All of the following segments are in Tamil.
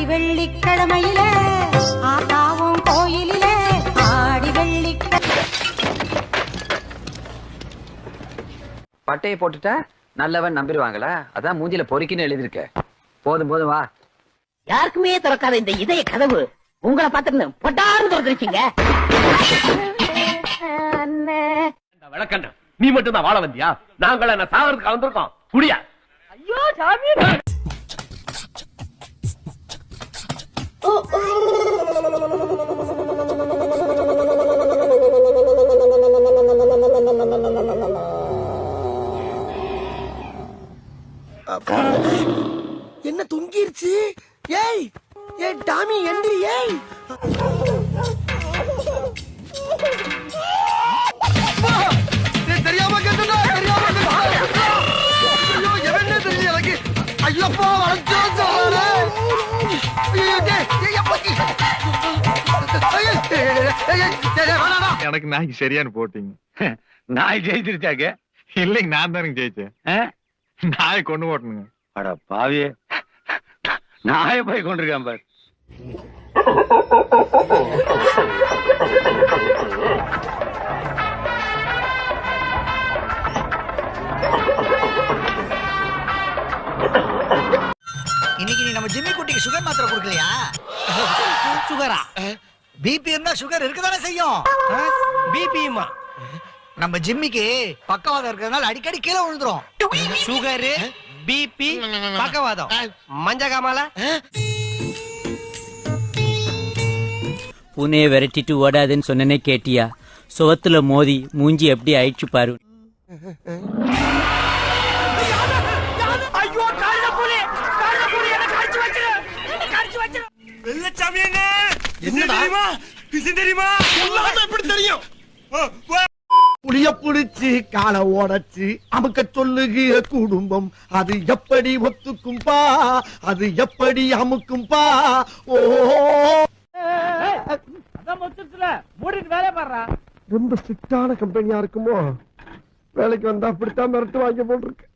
ஆடி வெள்ளிக்கிழமையில ஆத்தாவும் கோயிலிலே ஆடி வெள்ளிக்கிழமை பட்டையை போட்டுட்டா நல்லவன் நம்பிடுவாங்களா? அதான் மூஞ்சில பொறுக்கின்னு எழுதிருக்க போதும் போதும் வா. யாருக்குமே திறக்காத இந்த இதய கதவு உங்களை பார்த்துட்டு பொட்டாரு திறந்துருச்சுங்க. விளக்கண்ண நீ மட்டும் தான் வாழ வந்தியா? நாங்கள என்ன சாவறதுக்கு வந்திருக்கோம் குடியா? ஐயோ சாமி. என்ன தொங்கிருச்சு? ஏய் ஏய் டாமி எந்திரி ஏய். தெரியாம கேட்டுடா தெரியாம கேட்டுடா. ஐயோ எவனே தெரியல எனக்கு. ஐயப்பா வளைச்சோ வேணாடா. எனக்கு நாய்க்கு சரியான போட்டீங்க. நாய் ஜெயிச்சிருச்சாக்க? இல்லைங்க நான் தானுங்க ஜெயிச்சேன். நாயை கொண்டு போட்டணுங்க அட பாவியே. நாய போய் கொண்டிருக்கான் பாரு. இன்னைக்கு நீ நம்ம ஜிம்மி குட்டிக்கு சுகர் மாத்திரை கொடுக்கலையா? சுகரா பிபிஎம்னா சுகர் இருக்கதானே செய்யும். பிபிமா நம்ம ஜிம்மிக்கு பக்கவாதம் இருக்கிறதுனால அடிக்கடி கீழே விழுந்துரும். சுகரு பிபி பக்கவாதம். மஞ்ச காமால பூனையை விரட்டிட்டு ஓடாதுன்னு சொன்னனே கேட்டியா? சுவத்துல மோதி மூஞ்சி எப்படி ஆயிடுச்சு பாரு. என்ன தெரியுமா? எப்படி தெரியும்? புளிய புடிச்சு காலை ஓடச்சு. அமுக்க சொல்லுகிற குடும்பம் அது எப்படி ஒத்துக்கும்பா அது எப்படி அமுக்கும்பா ஓ. ரொம்ப ஸ்ட்ரிக்டான கம்பெனியா இருக்குமோ? வேலைக்கு வந்தா அப்படித்தான் மிரட்டு வாங்க போட்டிருக்கு.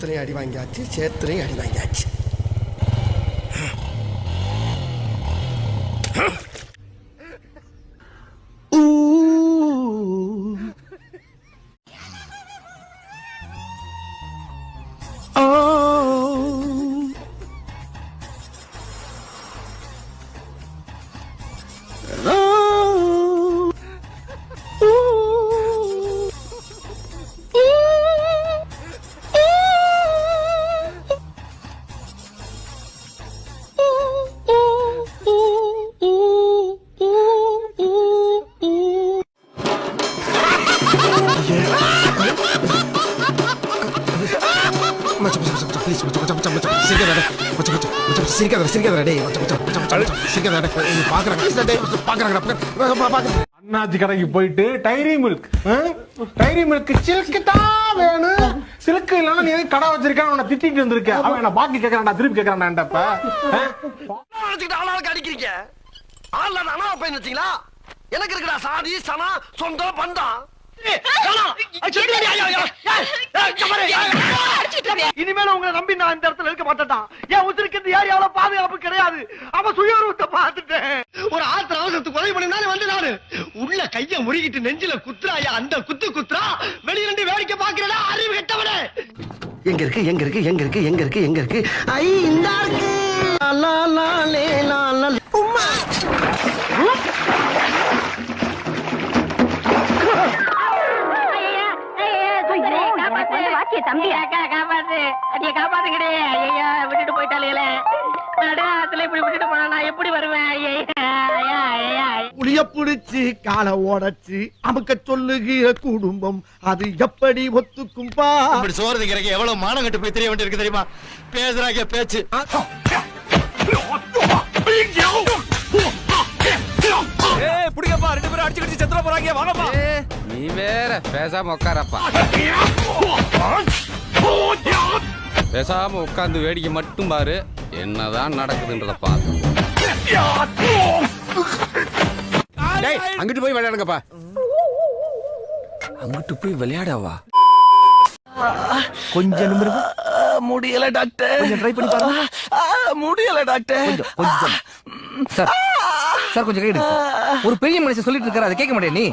சேத்திரையும் அடி வாங்கியாச்சு சேத்திரையும் அடி வாங்கியாச்சு. அண்ணாச்சி கடைக்கு போயிட்டு Dairy Milk Dairy Milk Silk தான் வேணும் சில்க்கு இல்லைன்னா நீ கடை வச்சிருக்கான்னு உன்னை திட்டிட்டு வந்திருக்க அவன் என்ன பாக்கி கேட்கறான்டா திருப்பி கேட்கறான்டா இப்ப ஆளாளுக்கு அடிக்கிறீங்க ஆள்ல நானா பையன் வச்சீங்களா எனக்கு இருக்குடா சாதி சனம் சொந்தம் பந்தம் இனிமேல உங்களை நம்பி நான் இந்த இடத்துல இருக்க மாட்டேன்டா. என் உத்திருக்கு யார் எவ்வளவு பாதுகாப்பு கிடையாது. அவன் சுயரூபத்தை பார்த்துட்டேன். ஒரு ஆத்திர அவசரத்துக்கு உதவி பண்ணினாலே வந்து நானு. உள்ள கைய முறுகிட்டு நெஞ்சில குத்துறாயா? அந்த குத்து குத்துறா? வெளியில இருந்து வேடிக்கை பாக்குறடா அறிவு கெட்டவனே. எங்க இருக்கு? எங்க இருக்கு? எங்க இருக்கு? எங்க இருக்கு? எங்க இருக்கு? ஐ இந்த இருக்கு தம்பி. அக்கா காப்பாத்து. அடிய காப்பாத்துங்கடே. ஐயா விட்டுட்டு நடுத்துல இப்படி விட்டுட்டு போனா நான் எப்படி வருவேன்? ஐயா ஐயா ஐயா புளிய புடிச்சு காலை ஓடச்சு. அமுக்க சொல்லுகிற குடும்பம் அது எப்படி ஒத்துக்கும்பா இப்படி சோறு திங்கிறக்கு எவ்வளவு மானம் கட்டு போய் தெரிய வேண்டியிருக்கு தெரியுமா? பேசுறாங்க பேச்சு. புடிங்கப்பா. ரெண்டு பேரும் அடிச்சு கடிச்சு செத்துற போறாங்க. வாங்கப்பா. நீ வேற பேசாம உட்காரப்பா. பேசாம உட்கார்ந்து வேடிக்கை மட்டும் பாரு. என்னதான் நடக்குதுன்றத பாரு. அங்கிட்டு போய் விளையாடுங்கப்பா. அங்கிட்டு போய் விளையாடவா? கொஞ்சம் நிமிருங்க முடியல டாக்டர். கொஞ்சம் ட்ரை பண்ணி பாருங்க. முடியல டாக்டர். கொஞ்சம் கொஞ்சம். சார் சார் கொஞ்சம் கைடு ஒரு பெரிய மனுஷன் சொல்லிட்டு இருக்காரு அதை கேட்க மாட்டேன் நீ.